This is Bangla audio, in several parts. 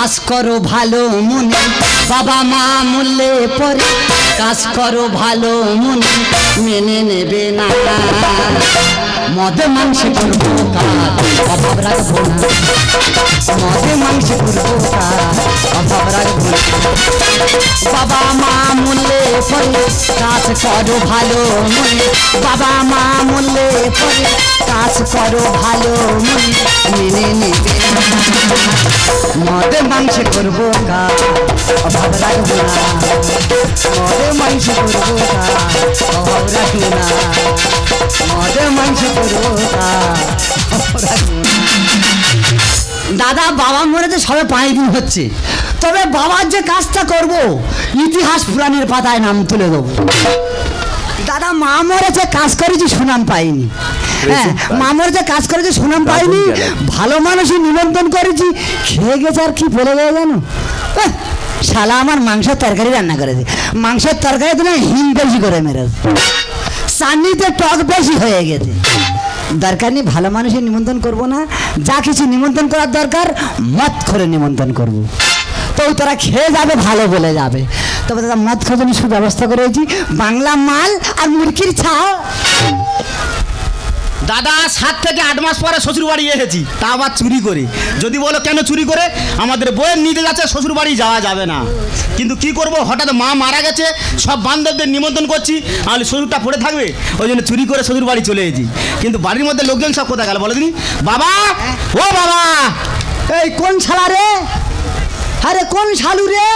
কাজ করো ভালো মনে। বাবা মা মূল্যে পরে কাজ করো ভালো মনে। মেনে নেবে না মদে মাংসে করব অভাব রাখব না। মদে মাংসে করব অভাব রাখব না। বাবা মা মূল্যে পরে কাজ করো ভালো মনে। বাবা মা মূল্যে পরে কাজ করো ভালো মেনে নেবে। মদে মাংস করব কাজ অভাব রাখব না। মাংস করব কাজ অভাব রাখব না। মাংস করব। দাদা, বাবা মরেছে সবে পাঁচ দিন হচ্ছে। তবে বাবার যে কাজটা করব, ইতিহাস পুরাণের পাতায় নাম তুলে দেবো। দাদা, মা মরে যে কাজ করেছি, সুনাম পাইনি। হ্যাঁ মা মরেছে কাজ করেছে সুনাম পাইনি? ভালো মানুষই নিমন্ত্রণ করেছি। খেয়ে গেছে আর কি বলে গেছে জানো? শালা আমার মাংসের তরকারি রান্না করেছে। মাংসের তরকারি দিলে হিম বেশি করে মেরেছে। চাটনিতে টক বেশি হয়ে গেছে। দরকার নেই ভালো মানুষের নিমন্ত্রণ করব না। যা কিছু নিমন্ত্রণ করার দরকার মত করে নিমন্ত্রণ করব। তো তারা খেয়ে যাবে ভালো বলে যাবে। তবে দাদা মদ খাওয়ার জন্য সুব্যবস্থা করেছি। বাংলা মাল আর মুরগির ছাও দাদা সাত থেকে আট মাস পরে শ্বশুর বাড়ি এসেছি। তা আবার চুরি করে। যদি বলো কেন চুরি করে আমাদের বইয়ের নিতে যাচ্ছে শ্বশুর বাড়ি যাওয়া যাবে না। কিন্তু কি করব? হঠাৎ মা মারা গেছে সব বান্ধবদের নিমন্ত্রণ করছি আর শ্বশুরটা পড়ে থাকবে ওই জন্য চুরি করে শ্বশুর বাড়ি চলে এসেছি। কিন্তু বাড়ির মধ্যে লোকজন সব কোথায় গেল বলো দিনি বাবা! ও বাবা! এই কোন শালা রে? আরে কোন শালু রে?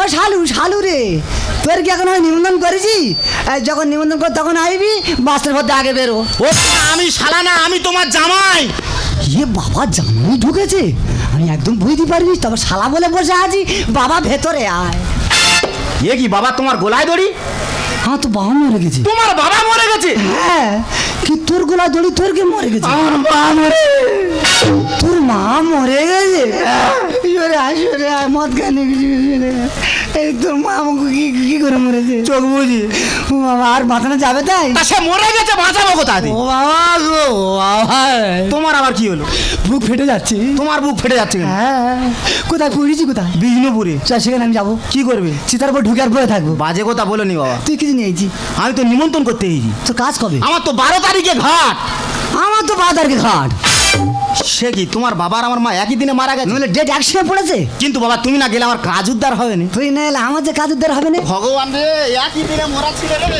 ও শালু শালু রে। তোর কি এখন নিবন্ধন করেছি? যখন নিবন্ধন কর তখন আইবি বাসের মধ্যে আগে বেরো। ও আমি শালা না আমি তোমার জামাই। ইয়ে বাবা জামাই ঢুকেছে? আমি একদম বুঝতে পারিনি তবে শালা বলে বসে আছি বাবা ভেতরে আয়। এ কি বাবা তোমার গোলায় দড়ি? হ্যাঁ তো বাবা মরে গেছে। তোমার বাবা মরে গেছে। হ্যাঁ কি তোর গোলা দড়ি তোর কে মরে গেছে? আমার মা মরে। তোর মা মরে গেছে? সরে আয় সরে আয় মদ কেন এই তোর মা আমাকে কি কি করে মরেছে? চোখ বুঝি। ও বাবা আর বাঁচানো যাবে তাই? তা সে মরে গেছে বাঁচাবো কোথা দিয়ে? ও বাবা গো বাবা। তোমার আবার কি হলো? বুক ফেটে যাচ্ছে। তোমার বুক ফেটে যাচ্ছে কেন? হ্যাঁ কোথায় পড়েছি কোথায়? বিষ্ণুপুরে। চল সেখানে আমি যাব। কি করবে? চিতার উপর ঢুকে আর বয়ে থাকব। বাজে কথা বলোনি বাবা। তুই কিছু নিয়েছি। আমি তো নিমন্ত্রণ করতে তোর কাজ কবে? আমার তো বারো তারিখে ঘাট। আমার তো বাদারকে ঘাট। সে কি তোমার বাবার আমার মা একই দিনে মারা গেছে? নইলে ডেট একসঙ্গে পড়েছে? কিন্তু বাবা তুমি না গেলে আমার কাজ উদ্ধার হবে না। তুই না এলে আমার যে কাজ উদ্ধার হবে না? ভগবান রে একই দিনে মরা ছিল রে।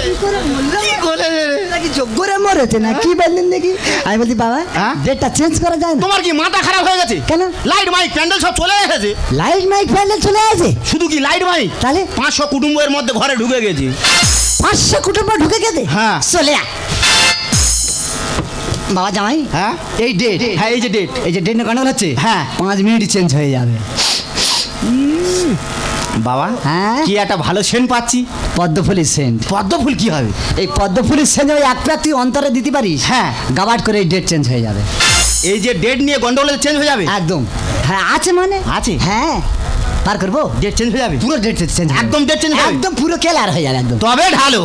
কি করে নাকি যোগ্য রে? মরেছে না? কি বললেন দেখি আমি বলছি বাবা হ্যাঁ? ডেটটা চেঞ্জ করা যায় না। তোমার কি মাথা খারাপ হয়ে গেছে? কেন? লাইট মাইক প্যান্ডেল সব চলে এসেছে। লাইট মাইক প্যান্ডেল চলে আছে শুধু কি লাইট মাইক তাহলে? পাঁচশো কুটুম্বের মধ্যে ঘরে ঢুকে গেছে। পাঁচশো কুটুম্ব ঢুকে গেছে হ্যাঁ। চলে আয়। বাবা জামাই হ্যাঁ? এই ডেট হ্যাঁ এই যে ডেট এই যে ডেট গন্ডগোল হচ্ছে হ্যাঁ। পাঁচ মিনিট চেঞ্জ হয়ে যাবে। বাবা হ্যাঁ? কি একটা ভালো সেন্ট পাচ্ছি। পদ্মফুলির সেন্ট পদ্ম ফুল কি হবে? এই পদ্মফুলির সেন্ট ওই এক প্যাক তুই অন্তরে দিতে পারিস হ্যাঁ। গাবাট করে এই ডেট চেঞ্জ হয়ে যাবে। এই যে ডেট নিয়ে গন্ডগোল চেঞ্জ হয়ে যাবে? একদম। হ্যাঁ আছে মানে? আছে? হ্যাঁ। পার করব? ডেট চেঞ্জ হয়ে যাবে। পুরো ডেট চেঞ্জ একদম ডেট চেঞ্জ একদম পুরো কেলার হয়ে যাবে একদম। তবে ঢালো।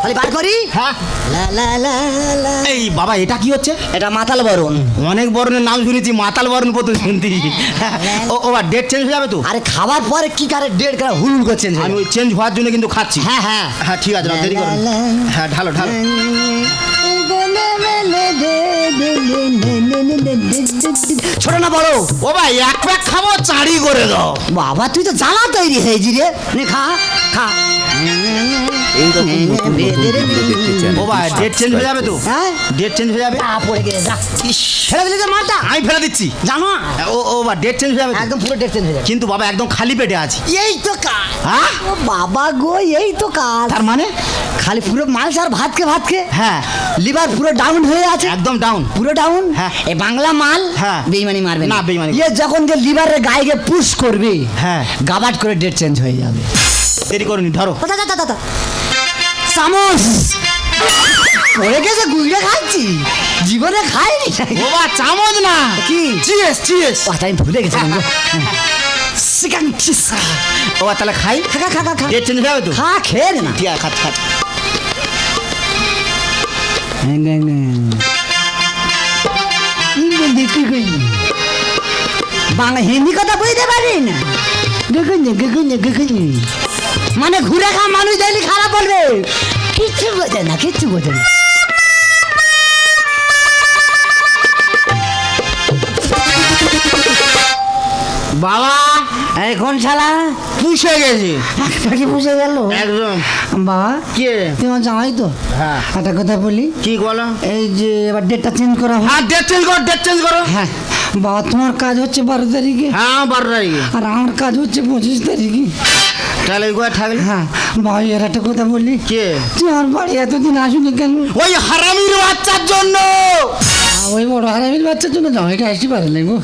তাহলে বার করি? হ্যাঁ। লা লা লা লা। এই বাবা এটা কি হচ্ছে? এটা মাতাল বরণ। অনেক বরণের নাম শুনেছি মাতাল বরণ প্রথম শুনতে। ও ও ডেট চেঞ্জ হয়ে যাবে তো? আরে খাবার পরে কি কারে ডেট করে হুল করছেন আমি ওই চেঞ্জ হওয়ার জন্য কিন্তু খাচ্ছি। হ্যাঁ হ্যাঁ। হ্যাঁ ঠিক আছে দেরি করো হ্যাঁ ঢালো ঢালো। ছোট না বড়। ও ভাই, এক প্যাক খাব চারি করে দাও। বাবা, তুই তো জ্বালা তৈরি হয়েছি রে। খা খা। এইরকম নতুন নতুন ভিডিও দেখতে চান। ও ভাই ডেট চেঞ্জ হয়ে যাবে তো? হ্যাঁ? ডেট চেঞ্জ হয়ে যাবে? আ, পড়ে গেছে যা। ইস, ফেলে দিলি যে মালটা। আমি ফেলে দিচ্ছি। জানো? ও ও বা ডেট চেঞ্জ হয়ে যাবে একদম পুরো ডেট চেঞ্জ হয়ে যাবে। কিন্তু বাবা একদম খালি পেটে আছি। এই তো কাজ হ্যাঁ ও বাবা গো এই তো কাজ তার মানে? খালি পুরো মাল আর ভাত কে ভাত কে হ্যাঁ। লিভার পুরো ডাউন হয়ে আছে। একদম ডাউন পুরো ডাউন হ্যাঁ। এই বাংলা মাল? হ্যাঁ। বেইমানি মারবে না, বেইমানি ইয়ে যখন যে লিভারে গায়ে পুশ করবে হ্যাঁ। গাবাট করে ডেট চেঞ্জ হয়ে যাবে। দেরি করুনি ধরো। দাদা দাদা দাদা। চামচ। পড়ে গেছে গুইড়ে খাচ্ছি। জীবনে খাইনি। ও বা চামচ না। কি? চিয়েস চিয়েস কথা আমি ভুলে গেছিলাম গো। চিসা। ও বা তাহলে খাই। খা খা খা খা। খা চেঞ্জ যাবে তো? খা খেয়ে না ঠিক আছে খাচ্ছি বাংলা হিন্দি কথা বই গুনে গুনে গুনে মানে ঘুরে খাওয়া মানুষ দেখলে খারাপ বলবে। কিচ্ছু বোঝে না কিচ্ছু বোঝে না। বাবা! এই কোন শালা? পুষে গেছি। কি বুঝে গেল? একদম। বাবা কে? তোমার জামাই তো? হ্যাঁ। একটা কথা বলি। কি বলো? এই যে এবার ডেটটা চেঞ্জ করা হোক। হ্যাঁ ডেট চেঞ্জ করো ডেট চেঞ্জ করো। হ্যাঁ। বাবা তোমার কাজ হচ্ছে বারো তারিখে। হ্যাঁ বারো তারিখে। আর আমার কাজ হচ্ছে পঁচিশ তারিখে। তাহলে করে থাকলে? হ্যাঁ। বাবা এর একটা কথা বলি। কে? তুই আমার বাড়ি এতদিন আসুনি কেন? ওই হারামির বাচ্চার জন্য। ওই বড় হারামির বাচ্চার জন্য জামাইটা আসতে পারে না গো।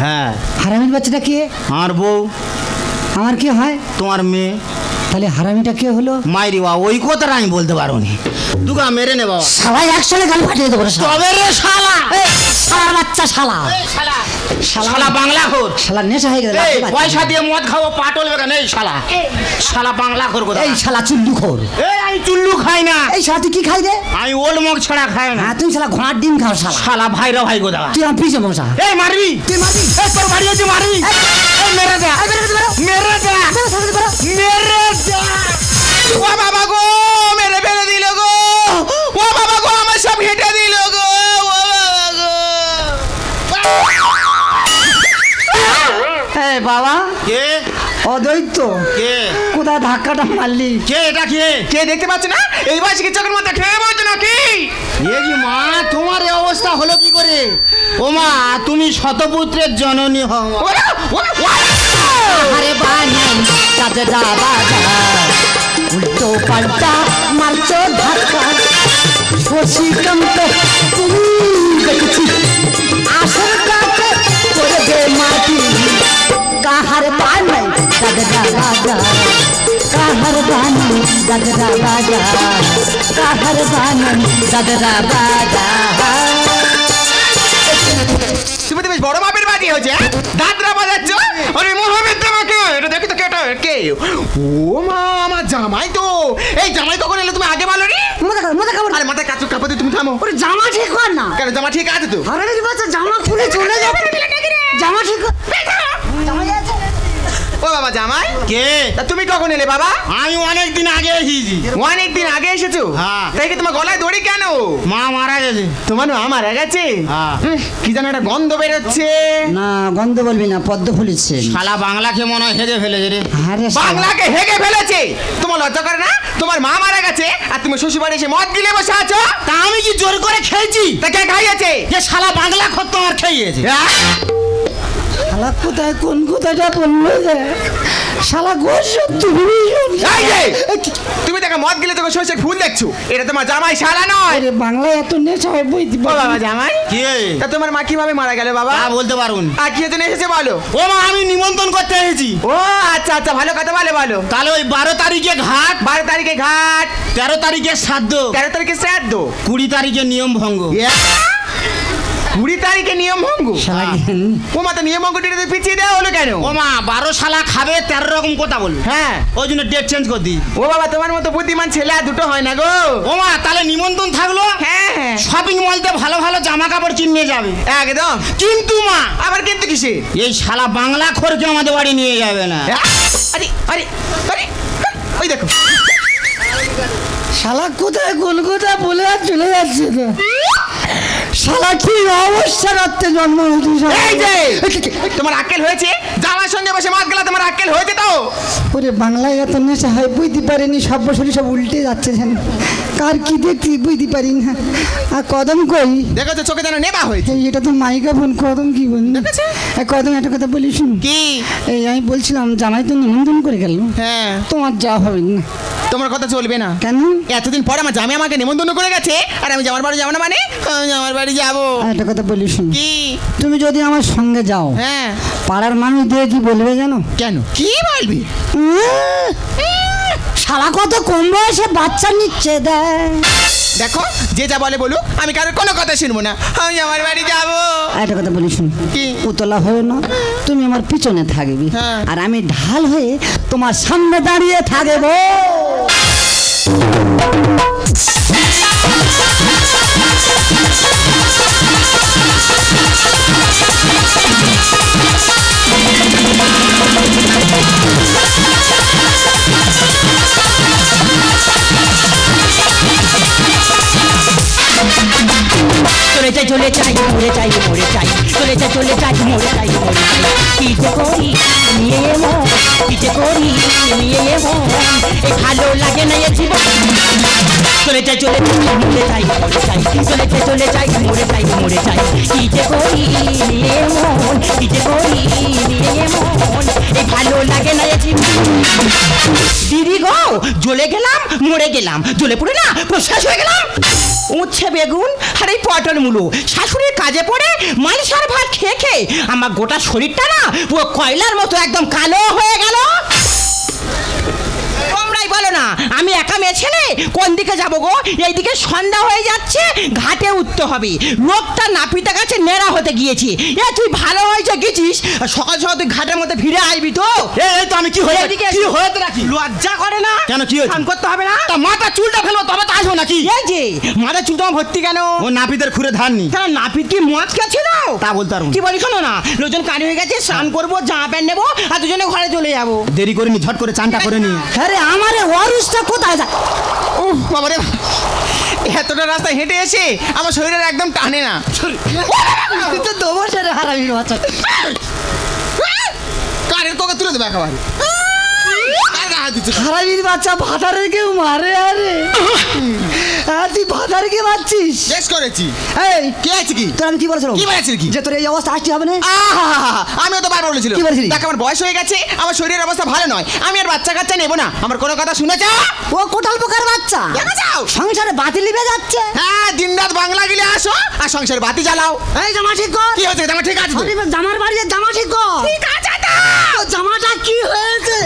হ্যাঁ। হারামির বাচ্চাটা কে? আমার বউ। আমার কি হয়? তোমার মেয়ে। তাহলে হারামিটা কে হলো? মাইরি বা ওই কথাটা আমি বলতে পারো নি। দুগা মেরে নে বাবা। সবাই একসাথে গাল ফাটিয়ে দেবো। তবে রে শালা! শালার বাচ্চা শালা। শালা। শালা বাংলা খোর শালা নেশা হয়ে বাচ্চা। পয়সা দিয়ে মদ খাব পাটল বেগান এই শালা। শালা বাংলা খোর কোথা এই শালা চুল্লু খোর এই আমি চুল্লু খাই না। এই শালা তুই কি খাই রে? আমি ওল মগ ছাড়া খাই না। হ্যাঁ তুই শালা ঘোড়ার ডিম খাও শালা। শালা ভাইরা ভাই গোদা তুই আমার পিছে মশা। এই মারবি? তুই মারবি? এই তোর বাড়ি আছে মারবি? মেরে দে মেরে দে মেরে দে ও বাবা গো মেরে ফেলে দিল গো। ও বাবা গো আমার সব হেঁটে দিল গো। বাবা। কে? অদ্বৈত। কে? কোথায় ধাক্কাটা মারলি? কে এটা কে? কে দেখতে পাচ্ছ না? এই বয়সে চোখের মধ্যে খেয়ে বলছো নাকি? এ কি মা তোমার এই অবস্থা হলো কি করে? ও মা তুমি শতপুত্রের জননী হও। আরে বানাই কাজরা বাজার উল্টো পাল্টা মারছো ধাক্কা। শশীকান্ত বানাই কাজরা বাজার কাহার বানাই কাজরা বাজার কাহার বানাই কাজরা তুমি তো বেশ বড় মাপের বাজি হয়েছে হ্যাঁ? দাদরা বাজাচ্ছ? আরে মোহাম্মদ তোমাকে এটা দেখি তো কে এটা কে? ও মা আমার জামাই তো। এই জামাই কখন এলো তুমি আগে বলো নি? মজা কর মজা কর। আরে মাথায় কাচু কাপড় তুমি থামো। ওরে জামা ঠিক কর না। কেন জামা ঠিক আছে তো? আরে বাচ্চা জামা খুলে চলে যাবে জামা ঠিক কর। জামা যাচ্ছে ও বাবা জামাই কে? তা তুমি কখন এলে বাবা? আমি অনেক দিন আগে এসেছি। অনেক দিন আগে এসেছ? হ্যাঁ। তাই কি তোমার গলায় দড়ি কেন? মা মারা গেছে। তোমার মা মারা গেছে? হ্যাঁ। কি যেন একটা গন্ধ বেরোচ্ছে। না গন্ধ বলবি না পদ্ম ফুলেছে শালা বাংলাকে মনে হয় হেরে ফেলেছে রে। আরে। বাংলাকে হেগে ফেলেছে? তোমার লজ্জা করে না? তোমার মা মারা গেছে আর তুমি শ্বশুর বাড়ি এসে মদ গিলে বসে আছো? তা আমি কি জোর করে খেয়েছি? তা কে খাইয়েছে? যে শালা বাংলা খত তোমার খেয়েছে। হ্যাঁ? শালা কোথায় কোন কোথাটা বলল যে শালা গোস তুমি এই যে, তুমি দেখো মদ গিলে তোকে সরষের ফুল দেখছ। এটা তোমার জামাই শালা নয়। আরে বাংলায় এত নেশা হয় বই ও বাবা জামাই? কে তা তোমার মা কীভাবে মারা গেল বাবা? তা বলতে পারুন। আর কি জন্য এসেছে বলো? ও মা আমি নিমন্ত্রণ করতে এসেছি। ও আচ্ছা আচ্ছা ভালো কথা বলে বলো। তাহলে ওই বারো তারিখে ঘাট। বারো তারিখে ঘাট। তেরো তারিখে শ্রাদ্ধ। তেরো তারিখে শ্রাদ্ধ। কুড়ি তারিখে নিয়ম ভঙ্গ! কুড়ি তারিখে নিয়ম ভঙ্গ? মা তো নিয়ম ভঙ্গ ডেটে পিছিয়ে দেওয়া হলো কেন? ও মা বারো শালা খাবে তেরো রকম কথা বলবে। হ্যাঁ। ওই জন্য ডেট চেঞ্জ করে দিই। ও বাবা তোমার মতো বুদ্ধিমান ছেলে আর দুটো হয় না গো। ও মা তাহলে নিমন্ত্রণ থাকল? হ্যাঁ হ্যাঁ। শপিং মলতে ভালো ভালো জামা কাপড় কিনে যাবে। একদম। কিন্তু মা আবার কিন্তু কিসে? এই শালা বাংলা খোরকে আমাদের বাড়ি নিয়ে যাবে না। আরে আরে আরে ওই দেখো। শালা কোথায়? কোন কথা বলে আর চলে যাচ্ছে তো। শালা কি অবস্থা রাখতে জন্ম হয়েছে এই যে তোমার আকেল হয়েছে? জামার সঙ্গে বসে মাছ গেলা তোমার আকেল হয়েছে তো? ওরে বাংলায় এত নেশা হয় বুঝতে পারিনি সব বছরই সব উল্টে যাচ্ছে কার কি দেখছি বুঝতে পারি না। আর কদম কই? দেখো তো চোখে যেন নেবা হয়েছে। এটা তো মাইকা বোন কদম কি বোন? দেখেছে? কদম একটা কথা বলি শুন। কি? এই আমি বলছিলাম জামাই তো নিমন্ত্রণ করে গেল। হ্যাঁ। তোমার যাওয়া হবে না। তোমার কথা চলবে না। কেন? এতদিন পরে আমার জামাই আমাকে নিমন্ত্রণ করে গেছে আর আমি জামার বাড়ি যাব না মানে? জামার বাড়ি যাব। একটা কথা বলি শুন। কি? তুমি যদি আমার সঙ্গে যাও হ্যাঁ। পাড়ার মানুষ দিয়ে কি বলবে জানো? কেন? কি বলবি? শালা কত কম বয়সে বাচ্চা নিচ্ছে দেয় দেখো যে যা বলে বলুক আমি কারোর কোনো কথা শুনব না। আমি আমার বাড়ি যাব। একটা কথা বলি শুন কি? উতলা হয়ে না তুমি আমার পিছনে থাকবি। হ্যাঁ। আর আমি ঢাল হয়ে তোমার সামনে দাঁড়িয়ে থাকব। যাই, চলে যাই, মরে যাই মরে যাই, চলে যাই চলে যাই, মরে যাই মরে যাই। কি যে করি নিয়ে যে করি নিয়ে এই ভালো লাগে না এ জীবন। চলে যাই চলে যাই, মরে যাই মরে যাই। চলে যাই চলে যাই, মরে যাই মরে যাই। কি যে করি, নিয়ে এমন কি যে করি, নিয়ে এমন এই ভালো লাগে না এ জীবন। দিদি গো, জ্বলে গেলাম, মরে গেলাম। জ্বলে পড়ে না, প্রশ্বাস হয়ে গেলাম। উচ্ছে বেগুন আর এই পটল মুলো। শাশুড়ির কাজে পড়ে মালিশার ভাত খেয়ে খেয়ে, আমার গোটা শরীরটা না পুরো কয়লার মতো একদম কালো হয়ে গেল। না। আমি একা মেয়ে ছেলে কোন দিকে যাব গো? এইদিকে সন্ধ্যা হয়ে যাচ্ছে, ঘাটে উঠতে হবে। লোকটা নাপিতা কাছে নেড়া হতে গিয়েছি। এ তুই ভালো হয়েছে গেছিস? সকাল সকাল তুই ঘাটের মধ্যে ফিরে আসবি তো। এই তো আমি কি হয়ে কি। হয়েছে নাকি? লজ্জা করে না? কেন, কি হয়েছে? স্নান করতে হবে না? তা মাথা চুলটা ফেলব তবে তো আসব নাকি? এই যে মাথা চুলটা ভর্তি কেন? ও নাপিতের খুঁড়ে ধান নি। কেন নাপিত কি মদ খেয়েছিল? তা বলতে পারব কি বলি শোনো না। লোকজন কানে হয়ে গেছে স্নান করব জামা প্যান্ট নেব আর দুজনে ঘরে চলে যাব। দেরি করে নি ঝট করে চানটা করে নিয়ে আরে আমারে অরুষটা কোথায় যা ও বাবারে। এতটা রাস্তা হেঁটে এসে আমার শরীরের একদম টানে না। তুই তো দেবো সেরে হারাবি বাচ্চা। কারের কোকে তুলে দেবে একেবারে? হারাবির বাচ্চা ভাতারে কেউ মারে আরে। আর তুই ভাতারে কে মারছিস? বেশ করেছি। এই কে আছে কি? তোর আমি কি বলেছিলাম? কি বলেছিলি কি? যে তোর এই অবস্থা আসতে হবে না? আহা! আমিও তো বারবার বলেছিলাম। কি বলেছিলি? দেখ আমার বয়স হয়ে গেছে আমার শরীরের অবস্থা ভালো নয় আমি আর বাচ্চা কাচ্চা নেব না। আমার কোনো কথা শুনে যাও ও কোটাল পোকার বাচ্চা। দেখো যাও? সংসারে বাতিল লিবে যাচ্ছে। হ্যাঁ দিন রাত বাংলা গিলে আসো আর সংসার বাতি জ্বালাও। এই জামা ঠিক কর। কি হয়েছে? আমার ঠিক আছে জামার বাড়িতে জামা ঠিক কর। ঠিক আছে তো। জামাটা কি হয়েছে?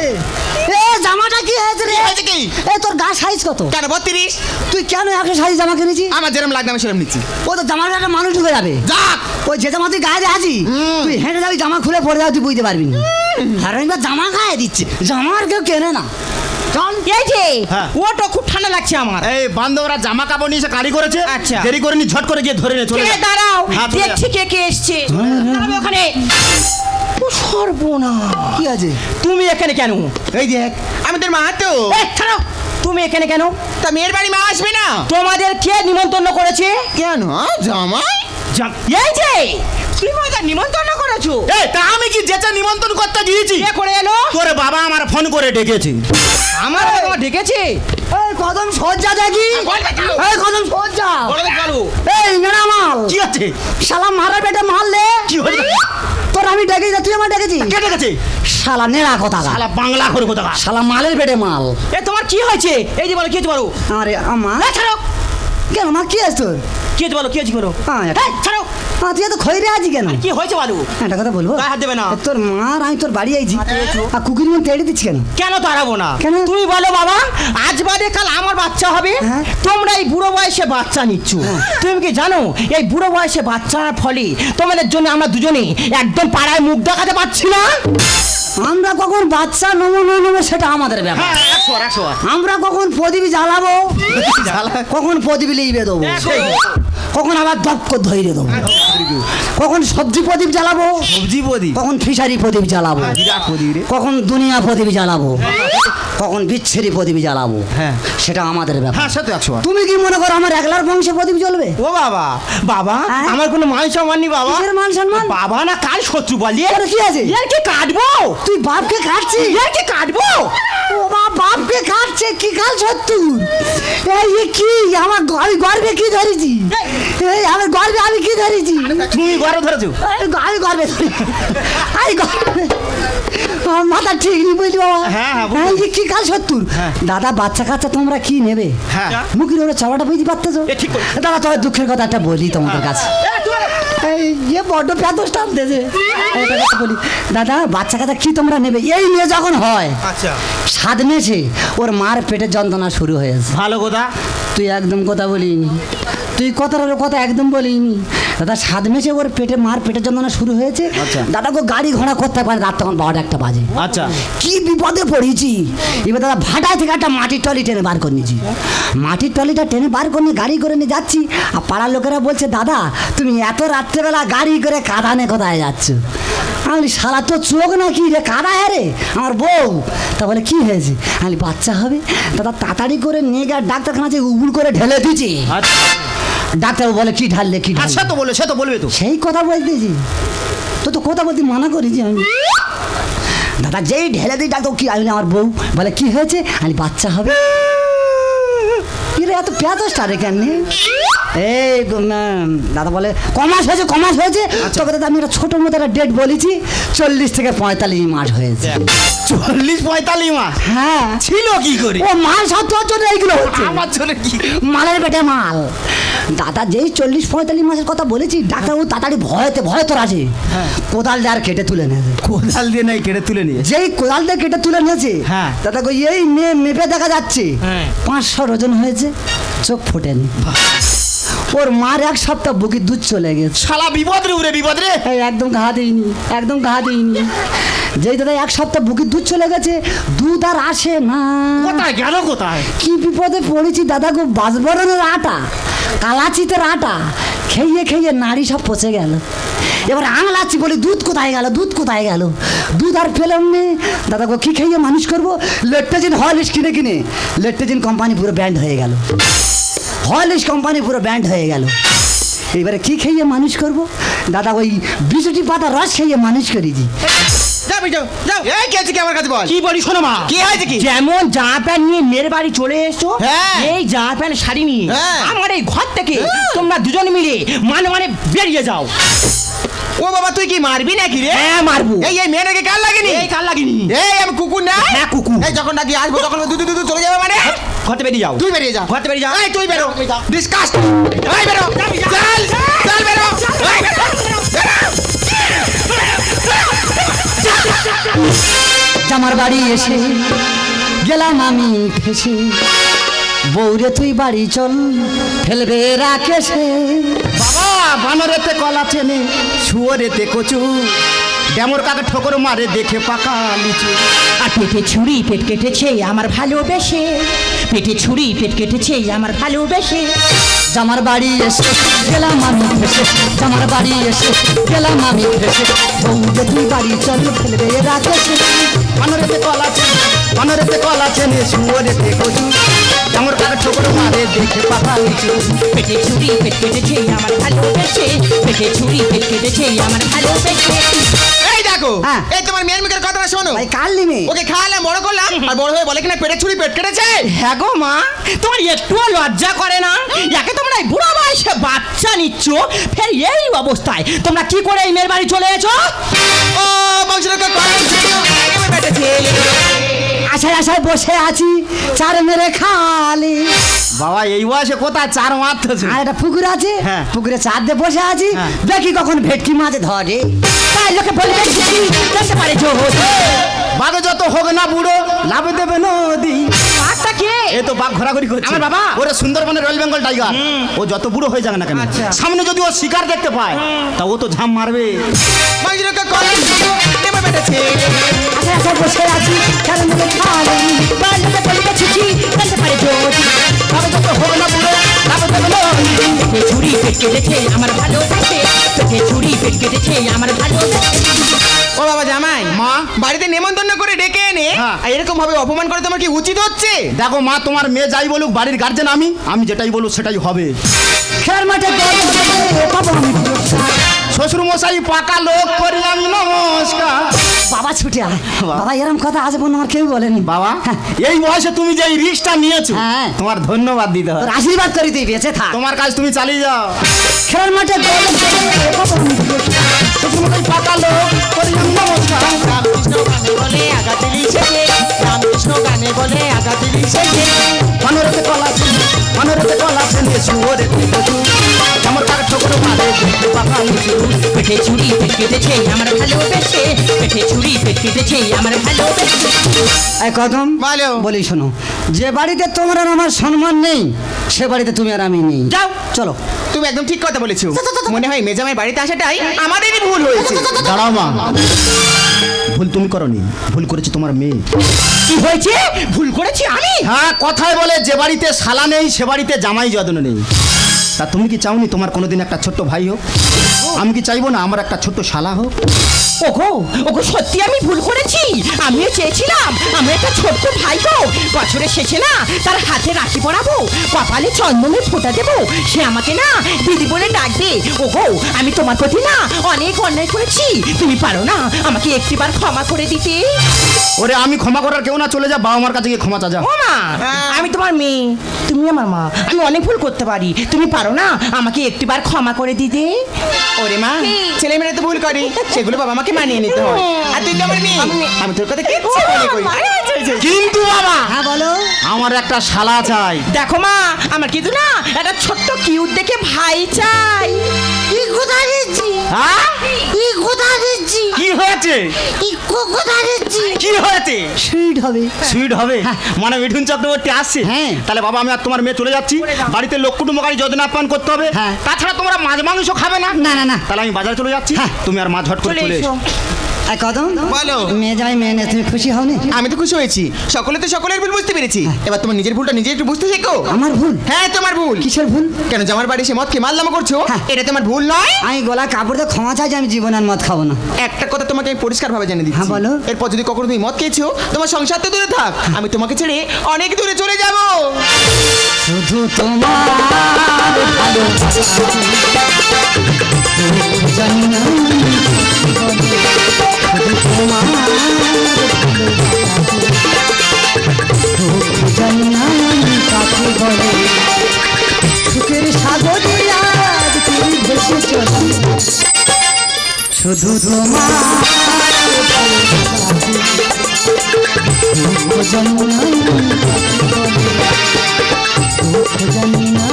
এ জামাটা কি হয়েছে রে? কি হয়েছে কি? এ তোর গা সাইজ কত? কেন বত্রিশ? তুই কেন একটা সাইজ জামা কিনেছি আমার যেরকম লাগবে আমি সেরকম নিচ্ছি। ও তো জামার একটা মানুষ ঢুকে যাবে। যাক! ওই যে জামা তুই গায়ে দিয়ে আছি তুই হেঁটে যাবি জামা খুলে পড়ে যাবি তুই বুঝতে পারবি না। আর জামা গায়ে দিচ্ছে জামা আর কেউ কেনে না। চল। এই যে হ্যাঁ। খুব ঠান্ডা লাগছে আমার। এই বান্ধবরা জামা কাপড় নিয়ে এসে কারি করেছে আচ্ছা। দেরি করে নি ঝট করে গিয়ে ধরে নে চলে। দাঁড়াও হ্যাঁ। দেখছি কে কে এসছে। ওখানে। ও সর্বনা কি আছে? তুমি এখানে কেন? এই দেখ আমি তোর মা তো। ছাড়ো। তুমি এখানে কেন? তা মেয়ের বাড়ি মা আসবে না? তোমাদের কে নিমন্ত্রণ করেছে? কেন জামাই? এই যে তুমি আমাদের নিমন্ত্রণ করেছ। এই তা আমি কি যেচে নিমন্ত্রণ করতে গিয়েছি? কে করে এলো? তোর বাবা আমার ফোন করে ডেকেছে। আমার তোমার ডেকেছে? এই কদম সজ্জা দেখি। এই কদম সজ্জা এই কি আছে শালা মারা পেটে মারলে কি হয়েছে তোর আমি ডেকেছি তুই আমার ডেকেছি। কে ডেকেছে? শালা নেড়া কথা শালা বাংলা করে কোথা শালা মালের পেটে মাল। এ তোমার কি হয়েছে? এই যে বলো কি হয়েছে বলো? আরে আমার? ছাড়ো। কেন মা কি আছে তোর? কি হয়েছে বলো কি হয়েছে বলো? হ্যাঁ, ছাড়ো। তুই এত খৈরে আছি কেন? কি হয়েছে বলো? একটা কথা বলব? হাত দেবে না। তোর মার আমি তোর বাড়ি আইছি। আর। কুকুর মন তেড়ে দিচ্ছি কেন? কেন তাড়াবো না? কেন? তুমি বলো বাবা আজ বাদে কাল আমার বাচ্চা হবে। হ্যাঁ। তোমরা এই বুড়ো বয়সে বাচ্চা নিচ্ছ। তুমি কি জানো এই বুড়ো বয়সে বাচ্চার ফলে তোমাদের জন্য আমরা দুজনে একদম পাড়ায় মুখ দেখাতে পারছি না? আমরা কখন বাচ্চা নমো না নেব সেটা আমাদের ব্যাপার। হ্যাঁ একশো আর একশো আর। আমরা কখন প্রদীপ জ্বালাবো কখন প্রদীপ লিবে দেবো। কখন আবার দক্ষ ধৈর্য দেবো? কখন সবজি প্রদীপ জ্বালাবো? সবজি বদি কখন ফিশারি প্রদীপ জ্বালাবো? প্রদীপ। কখন দুনিয়া প্রদীপ জ্বালাবো? কখন বিচ্ছেরি প্রদীপ জ্বালাবো? হ্যাঁ। সেটা আমাদের ব্যাপার। হ্যাঁ সে তো একশো তুমি কি মনে করো আমার একলার বংশে প্রদীপ জ্বলবে? ও বাবা বাবা হ্যাঁ? আমার কোনো মান সম্মান নেই বাবা। মান সম্মান? বাবা না কাল শত্রু বলি? কি আছে? এর কি কাটবো? তুই বাপকে কাটছিস? এর কি কাটবো? ও বাপকে কাটছে কি কাল সত্যি? এই কি? আমার আমি গর্বে কি ধরেছি? এই আমার গর্বে আমি কি ধরেছি? তুমি ঘরে ধরেছো? আমি গর্বে ধরেছি আমি গর্বে মাথা ঠিক নেই বুঝলি বাবা? হ্যাঁ, হ্যাঁ, কি কাল সত্তর হ্যাঁ। দাদা বাচ্চা কাচ্চা তোমরা কি নেবে? হ্যাঁ। মুখের ওরা চাওয়াটা বুঝতে পারতেছো। দাদা তোমার দুঃখের কথা একটা বলি তোমাদের কাছে। ইয়ে বড্ড প্যাদোস টানতেছে। বলি। দাদা বাচ্চা কাচ্চা কি তোমরা নেবে? এই নিয়ে যখন হয় আচ্ছা। সাত মেছে ওর মার পেটের যন্ত্রণা শুরু হয়েছে। ভালো কথা। তুই একদম কথা বলিনি। তুই কথার কথা একদম বলিনি। দাদা সাত মেছে ওর পেটে মার পেটের যন্ত্রণা শুরু হয়েছে। আচ্ছা। দাদাকে গাড়ি ঘোড়া করতে পারে রাত তখন বারোটা একটা বাজে। আচ্ছা। কি বিপদে পড়েছি? এবার দাদা ভাটা থেকে একটা মাটির টলি টেনে বার করে নিয়েছি। মাটির টলিটা টেনে বার করে গাড়ি করে নিয়ে যাচ্ছি আর পাড়ার লোকেরা বলছে দাদা তুমি এত রাত্রেবেলা গাড়ি করে কাঁদানে কোথায় যাচ্ছ? আমি শালা তো চোখ নাকি রে কাদা হ্যাঁ রে আমার বউ। তা বলে কি হয়েছে? আমি বাচ্চা হবে। দাদা তাড়াতাড়ি করে নিয়ে গিয়ে ডাক্তারখানা থেকে উগুল করে ঢেলে দিয়েছি। ডাক্তার বলে কি ঢাললে কি আচ্ছা তো বলে সে তো বলবে তো। সেই কথা বলতেছি তো তো কথা বলতে মানা করেছি আমি। দাদা যেই ঢেলে দিই ডাক্তার কি আমি আমার বউ? বলে কি হয়েছে? আমি বাচ্চা হবে? এত পেঁয়াজটা টারে কেন এই দাদা বলে কমাস হয়েছে কমাস হয়েছে। তবে দাদা আমি একটা ছোটো মতো একটা ডেট বলেছি চল্লিশ থেকে পঁয়তাল্লিশ মাস হয়েছে। চল্লিশ পঁয়তাল্লিশ মাস? হ্যাঁ। ছিল কি করে? ও মাল সত্য জন্য এইগুলো হচ্ছে। আমার জন্য কি? মালের পেটে মাল। দাদা যেই চল্লিশ পঁয়তাল্লিশ মাসের কথা বলেছি ডাক্তারবাবু তাড়াতাড়ি ভয়তে ভয় তোর আছে কোদাল দিয়ে আর কেটে তুলে নিয়েছে। কোদাল দিয়ে নাই কেটে তুলে নিয়ে যেই কোদাল দিয়ে কেটে তুলে নিয়েছে হ্যাঁ। দাদা কই এই মেয়ে মেপে দেখা যাচ্ছে। হ্যাঁ। পাঁচশো ওজন হয়েছে চোখ ফোটেনি। ওর মার এক সপ্তাহ বুকি দুধ চলে গেছে। শালা বিপদ রে উরে বিপদ রে। একদম ঘা দিইনি একদম ঘা দিইনি। যেই দাদা এক সপ্তাহ বুকি দুধ চলে গেছে দুধ আর আসে না। কোথায় গেল কোথায়? কি বিপদে পড়েছি দাদা গো বাজবরণের আটা কালাচিতের আটা। খেয়ে খেয়ে নাড়ি সব পচে গেল। এবার আংলাচ্ছি বলি দুধ কোথায় গেল দুধ কোথায় গেল? দুধ আর পেলাম নে। দাদা গো কি খেয়ে মানুষ করব? লেট্টেজিন হলিস কিনে কিনে। লেট্টেজিন কোম্পানি পুরো ব্যান্ড হয়ে গেল। হলিস কোম্পানি পুরো ব্যান্ড হয়ে গেল। এবারে কি খেয়ে মানুষ করব? দাদা ওই বিচুটি পাতা রস খেয়ে মানুষ করেছি কে আছে কি আমার কাছে কি বলি শোনো মা? কি হয়েছে কি? যেমন জামা প্যান্ট নিয়ে মেয়ের বাড়ি চলে এসছো হ্যাঁ। এই জামা প্যান্ট শাড়ি নিয়ে হ্যাঁ। আমার এই ঘর থেকে তোমরা দুজন মিলে মানে মানে বেরিয়ে যাও। ও বাবা তুই কি মারবি নাকি রে? হ্যাঁ মারবো। এই এই মেয়েটাকে কার লাগেনি? এই কাল লাগিনি? এই আমি কুকুর না। হ্যাঁ, কুকুর। এই যখন নাকি আসব তখন দুধ দুধ চলে যাবে মানে? ঘরতে বেরিয়ে যাও। তুই বেরিয়ে যা। ঘরতে বেরিয়ে যাও। এই তুই বেরো। ডিসকাস এই বেরো। চল চল বেরো। এই বেরো, বেরো। জামার বাড়ি এসে গেলাম আমি ফেসে বৌরে তুই বাড়ি চল, ফেলবে রাকেশে বাবা, বানরেতে কলা চেনে শুয়োরেতে কচু। ডেমর কাকে ঠোকর মারে দেখে পাকা লিচু। আর পেটে ছুরি পেট কেটেছে আমার ভালোবেসে। পেটে ছুরি পেট কেটেছে আমার ভালোবেসে। জামার বাড়ি এসে গেলাম আমি ফেসে। জামার বাড়ি এসে গেলাম আমি ফেসে। বৌরে তুই বাড়ি চল, ফেলবে রাকেশে বানরেতে কলা চেনে বানরেতে কলা চেনে শুয়োরেতে কচু। ডেমর কাকে ঠোকর মারে দেখে পাকা লিচু পেটে ছুরি পেট কেটেছে আমার ভালোবেসে পেটে। ছুরি পেট কেটেছে আমার ভালোবেসে এই দেখো হ্যাঁ। এই তোমার মেয়ের মুখের কথাটা শোনো। ভাই কাল নিমে? ওকে খাওয়ালাম বড় করলাম আর বড় হয়ে বলে কিনা পেটে ছুরি পেট কেটেছে? হ্যাঁ গো মা তোমার একটুও লজ্জা করে না? একে তোমরা এই বুড়া বয়সে বাচ্চা নিচ্ছ ফের এই অবস্থায়। তোমরা কি করে এই মেয়ের বাড়ি চলে এসো? ও বংশরক্ষা বেটেছে আশায় আশায় বসে আছি চার মেরে খালি। বাবা এই বয়সে কোথায় চার মারতেছে আর একটা পুকুর আছে হ্যাঁ। পুকুরে চার দিয়ে বসে আছি হ্যাঁ। দেখি কখন ভেটকি মাছ ধরে। তাই লোকে বলবে দেখতে পারে বাঘে যত হোক না বুড়ো লাভ দেবে নদী। এ তো বাঘ ঘোরাঘুরি করছে। আমার বাবা? ওরে সুন্দরবনের রয়্যাল বেঙ্গল টাইগার। ও যত বুড়ো হয়ে যাবে না কেন আচ্ছা। সামনে যদি ও শিকার দেখতে পায় তা ও তো ঝাম মারবে। বসে আছি খালি পারে যত হোক না বুড়ো পেট কেটেছে আমার পেট কেটেছে ভালোবেসে। ও বাবা জামাই মা। বাড়িতে নেমন্তন্ন করে ডেকে এনে হ্যাঁ। এরকম ভাবে অপমান করে তোমার কি উচিত হচ্ছে দেখো মা তোমার মেয়ে যাই বলুক বাড়ির গার্জেন আমি আমি যেটাই বলুক সেটাই হবে খেলার মাঠে দল ধরে পাবো আমি পুরস্কার। শ্বশুর মশাই পাকা লোক করি আমি নমস্কার বাবা ছুটে আয় বাবা এরম কথা আজ পর্যন্ত আমার কেউ বলেনি বাবা এই বয়সে তুমি যে এই রিস্কটা নিয়েছো হ্যাঁ। তোমার ধন্যবাদ দিতে তোর হবে আশীর্বাদ করে দিই বেঁচে থাক তোমার কাজ তুমি চালিয়ে যাও খেলার মাঠে দল ধরে পাবো আমি পুরস্কার। শ্বশুর মশাই পাকা লোক করি আমি নমস্কার। রামকৃষ্ণ গানে বলে আগাতে লিখেছে রামকৃষ্ণ গানে বলে আগাতে লিখেছে মনোরথে কলা চেনে মনোরথে কলা শুনে শুয়োরে কচু পেটে ছুরি পেট কেটেছে আমার ভালোবেসে। পেটে ছুরি পেট কেটেছে আমার ভালোবেসে। কদম বলো। বলি শোনো যে বাড়িতে তোমার আর আমার সম্মান নেই সে বাড়িতে তুমি আর আমি নেই। যাও। চলো। তুমি একদম ঠিক কথা বলেছ। মনে হয় মেজামাই বাড়িতে আসাটাই আমাদেরই ভুল হয়েছে। দাঁড়াও মা। ভুল তুমি করনি ভুল করেছে তোমার মেয়ে। কি হয়েছে? ভুল করেছি আমি? হ্যাঁ কথায় বলে যে বাড়িতে শালা নেই সে বাড়িতে জামাই যত্ন নেই। তা তুমি কি চাওনি তোমার কোনোদিন একটা ছোট্ট ভাই হোক? আমি কি চাইব না আমার একটা ছোট্ট শালা হোক? ওগো ওগো সত্যি আমি ভুল করেছি। আমিও চেয়েছিলাম আমি একটা ছোট্ট ভাই বছরের শেষে না তার হাতে রাখি পরাবো কপালে চন্দনের ফোঁটা দেবো। সে আমাকে না দিদি বলে ডাকবে ওগো আমি তোমার প্রতি না অনেক অন্যায় করেছি। তুমি পারো না আমাকে একটিবার ক্ষমা করে দিতে। ওরে আমি ক্ষমা করার কেউ না চলে যা বাবা মার কাছে গিয়ে ক্ষমা চা যা। ও মা আমি তোমার মেয়ে তুমি আমার মা আমি অনেক ভুল করতে পারি। তুমি পারো না? আমাকে একটিবার ক্ষমা করে দিতে। ওরে মা ছেলে মেয়ে তো ভুল করে। সেগুলো বাবা আমাকে মানিয়ে নিতে হয়। আর তুই তো আমার মেয়ে। আমি তোর কথা কিচ্ছু মনে করি কিন্তু বাবা! হ্যাঁ বলো। আমার একটা শালা চাই। দেখো মা আমার কিন্তু না একটা ছোট্ট কিউট দেখে ভাই চাই। কি কোথায় হ্যাঁ? কি দিচ্ছি কি হয়েছে সুইট হবে। সুইট হবে? মানে মিঠুন চক্রবর্তী আসছে? হ্যাঁ। তাহলে বাবা আমি আর তোমার মেয়ে চলে যাচ্ছি। বাড়িতে লোক কুটুম্বকারী যত্ন আপ্যায়ন করতে হবে। হ্যাঁ। তাছাড়া তোমরা মাছ মাংস খাবে না? না না না। তাহলে আমি বাজারে চলে যাচ্ছি। হ্যাঁ। তুমি আর মাছ ঝট করে চলে এসো। কদম? বলো। মেয়ে যাই মেয়ে নিয়ে তুমি খুশি হও নি আমি তো খুশি হয়েছি। সকলে তো সকলের ভুল বুঝতে পেরেছি। এবার তোমার নিজের ভুলটা নিজে একটু বুঝতে শেখো। আমার ভুল? হ্যাঁ তোমার ভুল। কিসের ভুল? কেন জামার বাড়ি সে মদ খেয়ে মারলাম করছ? হ্যাঁ। এটা তোমার ভুল নয়? আমি গলা কাপড় দিয়ে ক্ষমা চাই যে আমি জীবন আর মদ খাব না। একটা কথা তোমাকে আমি পরিষ্কার ভাবে জানিয়ে দিচ্ছি। হ্যাঁ, বলো। এরপর যদি কখনো তুমি মদ খেয়েছো তোমার সংসার তো দূরে থাক। আমি তোমাকে ছেড়ে অনেক দূরে চলে যাব। শুধু তোমার ভালো জানি না শুধু তোমার। জানি না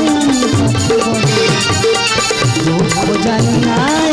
জানি না